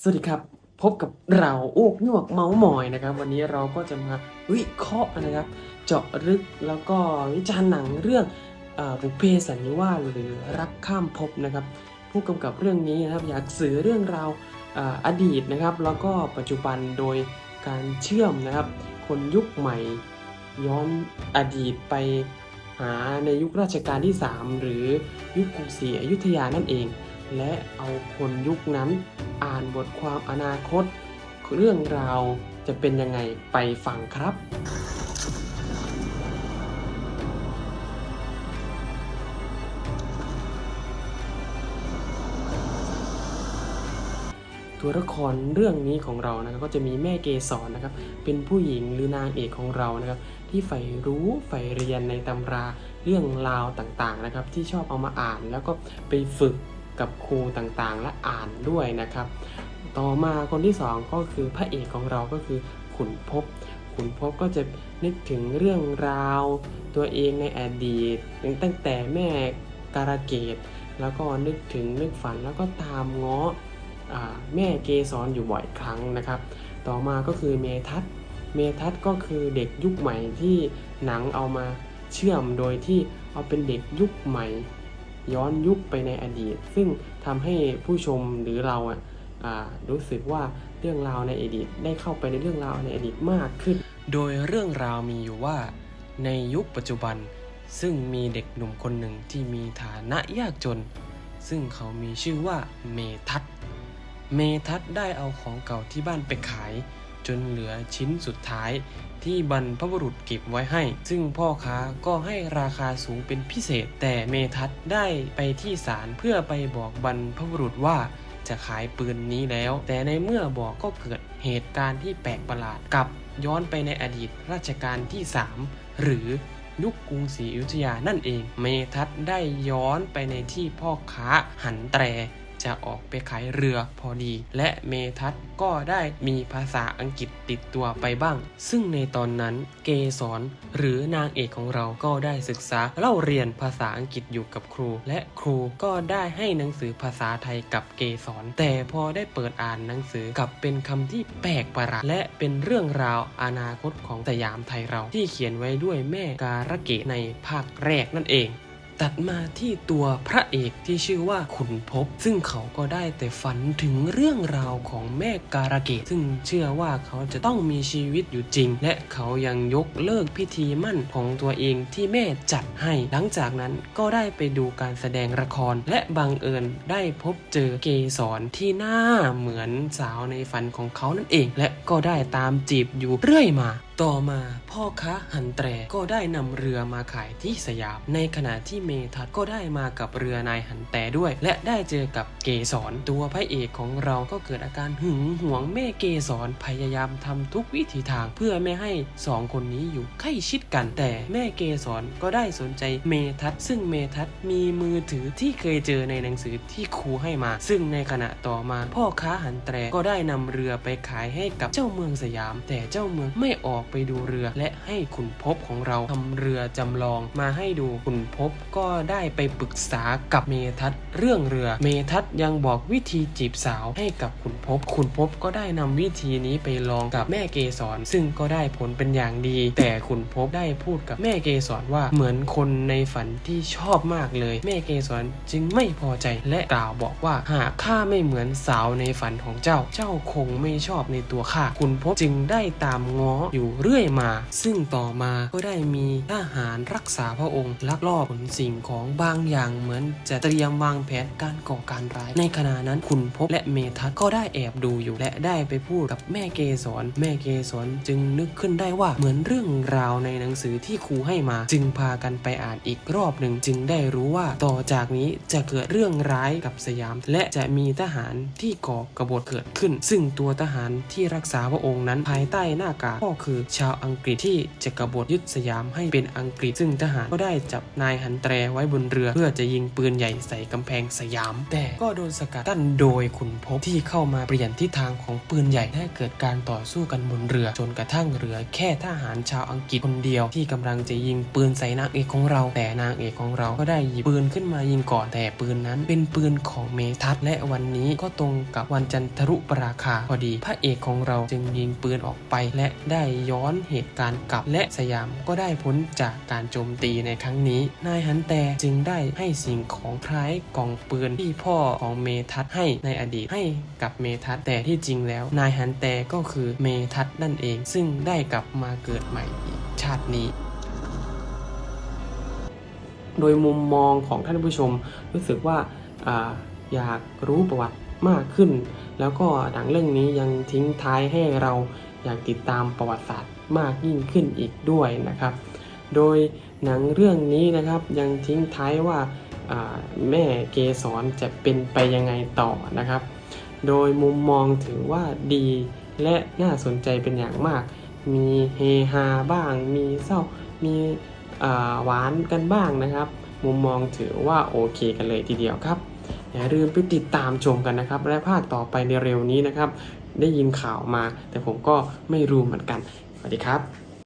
สวัสดีครับ พบกับเราโอกหยวกเมาส์มอยนะครับ วันนี้เราก็จะมาวิเคราะห์นะครับ เจาะลึกแล้วก็วิจารณ์หนังเรื่องบุพเพสันนิวาสหรือรักข้ามภพนะครับ ผู้กำกับเรื่องนี้นะครับอยากสื่อเรื่องราวเอ่ออดีตนะครับ แล้วก็ปัจจุบันโดยการเชื่อมนะครับ คนยุคใหม่ย้อนอดีตไปหาในยุคราชการที่ 3 หรือยุคกรุงศรีอยุธยานั่นเอง และเอาคนยุคนั้นอ่านบทความอนาคต เรื่องราวจะเป็นยังไงไปฟังครับตัวละครเรื่องนี้ของเรานะครับก็จะมีแม่เกสรนะครับ เป็นผู้หญิงหรือนางเอกของเรานะครับ ที่ใฝ่รู้ใฝ่เรียนในตำราเรื่องราวต่างๆนะครับ ที่ชอบเอามาอ่านแล้วก็ไปฝึก กับครูต่างๆ และอ่านด้วยนะครับ ต่อมาคนที่สองก็คือพระเอกของเราก็คือขุนภพขุนภพก็จะนึกถึงเรื่องราวตัวเองในอดีตตั้งแต่แม่การะเกดแล้วก็นึกถึงนึกฝันแล้วก็ตามง้ออแม่เกสรอยู่บ่อยครั้งนะครับ ต่อมาก็คือเมทัศเมทัศก็คือเด็กยุคใหม่ที่หนังเอามาเชื่อมโดยที่เอาเป็นเด็กยุคใหม่ ย้อนยุคไปในอดีต ซึ่งทำให้ผู้ชมหรือเราอะรู้สึกว่าเรื่องราวในอดีตได้เข้าไปในเรื่องราวในอดีตมากขึ้น โดยเรื่องราวมีอยู่ว่า ในยุคปัจจุบัน ซึ่งมีเด็กหนุ่มคนหนึ่งที่มีฐานะยากจน ซึ่งเขามีชื่อว่าเมทัศเมทัศได้เอาของเก่าที่บ้านไปขาย จนเหลือชิ้นสุดท้ายที่บรรพบุรุษเก็บไว้ให้ ซึ่งพ่อค้าก็ให้ราคาสูงเป็นพิเศษ แต่เมทัศน์ได้ไปที่ศาลเพื่อไปบอกบรรพบุรุษว่าจะขายปืนนี้แล้ว แต่ในเมื่อบอกก็เกิดเหตุการณ์ที่แปลกประหลาดกลับย้อนไปในอดีตรัชกาลที่ 3 หรือยุคกรุงศรีอยุธยานั่นเอง เมทัศน์ได้ย้อนไปในที่พ่อค้าหันแตร จะออกไปขายเรือพอดี และเมทัศก็ได้มีภาษาอังกฤษติดตัวไปบ้าง ซึ่งในตอนนั้นเกสรหรือนางเอกของเราก็ได้ศึกษาเล่าเรียนภาษาอังกฤษอยู่กับครู และครูก็ได้ให้หนังสือภาษาไทยกับเกสรแต่พอได้เปิดอ่านหนังสือกับเป็นคำที่แปลกประหลาดและเป็นเรื่องราวอนาคตของสยามไทยเราที่เขียนไว้ด้วยแม่การะเกดในภาคแรกนั่นเอง ตัดมาที่ตัวพระเอกที่ชื่อว่าขุนภพซึ่งเขาก็ได้แต่ฝันถึงเรื่องราวของแม่การะเกดซึ่งเชื่อว่าเขาจะต้องมีชีวิตอยู่จริง และเขายังยกเลิกพิธีมั่นของตัวเองที่แม่จัดให้ หลังจากนั้นก็ได้ไปดูการแสดงละคร และบังเอิญได้พบเจอเกสรที่หน้าเหมือนสาวในฝันของเขานั่นเอง และก็ได้ตามจีบอยู่เรื่อยมา ต่อมาพ่อค้าหันแตรก็ได้นำเรือมาขายที่สยาม ในขณะที่เมทัศก็ได้มากับเรือนายหันแตรด้วย และได้เจอกับเกสรตัวพระเอกของเราก็เกิดอาการหึงหวงแม่เกสรพยายามทำทุกวิถีทางเพื่อไม่ให้สองคนนี้อยู่ใกล้ชิดกันแต่แม่เกสรก็ได้สนใจเมทัศซึ่งเมทัศมีมือถือที่เคยเจอในหนังสือที่ครูให้มา ซึ่งในขณะต่อมาพ่อค้าหันแตรก็ได้นำเรือไปขายให้กับเจ้าเมืองสยาม แต่เจ้าเมืองไม่ออกไปดูเรือ และให้ขุนภพของเราทำเรือจำลองมาให้ดูขุนภพก็ได้ไปปรึกษากับเมทัศเรื่องเรือ เมทัศยังบอกวิธีจีบสาวให้กับขุนภพขุนภพก็ได้นำวิธีนี้ไปลองกับแม่เกสรซึ่งก็ได้ผลเป็นอย่างดี แต่ขุนภพได้พูดกับแม่เกสรว่าเหมือนคนในฝันที่ชอบมากเลย แม่เกสรจึงไม่พอใจและกล่าวบอกว่าหากข้าไม่เหมือนสาวในฝันของเจ้า เจ้าคงไม่ชอบในตัวข้าขุนภพจึงได้ตามง้ออยู่เรื่อยมา ซึ่งต่อมาก็ได้มีทหารรักษาพระองค์ ลักลอบขนสิ่งของบางอย่างเหมือนจะเตรียมวางแผนการก่อการร้าย ในขณะนั้นขุนภพและเมทัศก็ได้แอบดูอยู่และได้ไปพูดกับแม่เกสรแม่เกสรจึงนึกขึ้นได้ว่าเหมือนเรื่องราวในหนังสือที่ครูให้มา จึงพากันไปอ่านอีกรอบหนึ่งจึงได้รู้ว่าต่อจากนี้จะเกิดเรื่องร้ายกับสยาม และจะมีทหารที่ก่อกบฏเกิดขึ้น ซึ่งตัวทหารที่รักษาพระองค์นั้นภายใต้หน้ากากก็คือชาวอังกฤษที่จะกบฏยึดสยามให้เป็นอังกฤษ ซึ่งทหารก็ได้จับนายหันแตรไว้บนเรือ เพื่อจะยิงปืนใหญ่ใส่กำแพงสยาม แต่ก็โดนสกัดกั้นโดยขุนพบที่เข้ามาเปลี่ยนทิศทางของปืนใหญ่และเกิดการต่อสู้กันบนเรือ จนกระทั่งเหลือแค่ทหารชาวอังกฤษคนเดียว ที่กำลังจะยิงปืนใส่นางเอกของเรา แต่นางเอกของเราก็ได้หยิบปืนขึ้นมายิงก่อนแต่ปืนนั้น เป็นปืนของเมทัศและวันนี้ก็ตรงกับวันจันทรุปราคาพอดี พระเอกของเราจึงยิงปืนออกไปและได้ย้อนเหตุการณ์กลับและสยามก็ได้พ้นจากการโจมตีในครั้งนี้ นายฮันแต่จึงได้ให้สิ่งของคล้ายกล่องปืนที่พ่อของเมทัศให้ในอดีตให้กับเมทัศแต่ที่จริงแล้ว นายฮันแต่ก็คือเมทัศน์นั่นเอง ซึ่งได้กลับมาเกิดใหม่อีกชาตินี้โดยมุมมองของท่านผู้ชมรู้สึกว่าอาอยากรู้ประวัติมากขึ้น แล้วก็หนังเรื่องนี้ยังทิ้งท้ายให้เรา อยากติดตามประวัติศาสตร์มากยิ่งขึ้นอีกด้วยนะครับ โดยหนังเรื่องนี้นะครับยังทิ้งท้ายว่าแม่เกสรจะเป็นไปยังไงต่อนะครับ โดยมุมมองถือว่าดีและน่าสนใจเป็นอย่างมาก มีเฮฮาบ้าง มีเศร้า มีหวานกันบ้างนะครับ มุมมองถือว่าโอเคกันเลยทีเดียวครับ อย่าลืมไปติดตามชมกันนะครับ และภาคต่อไปในเร็วนี้นะครับ ได้ยินข่าวมา แต่ผมก็ไม่รู้เหมือนกัน สวัสดีครับ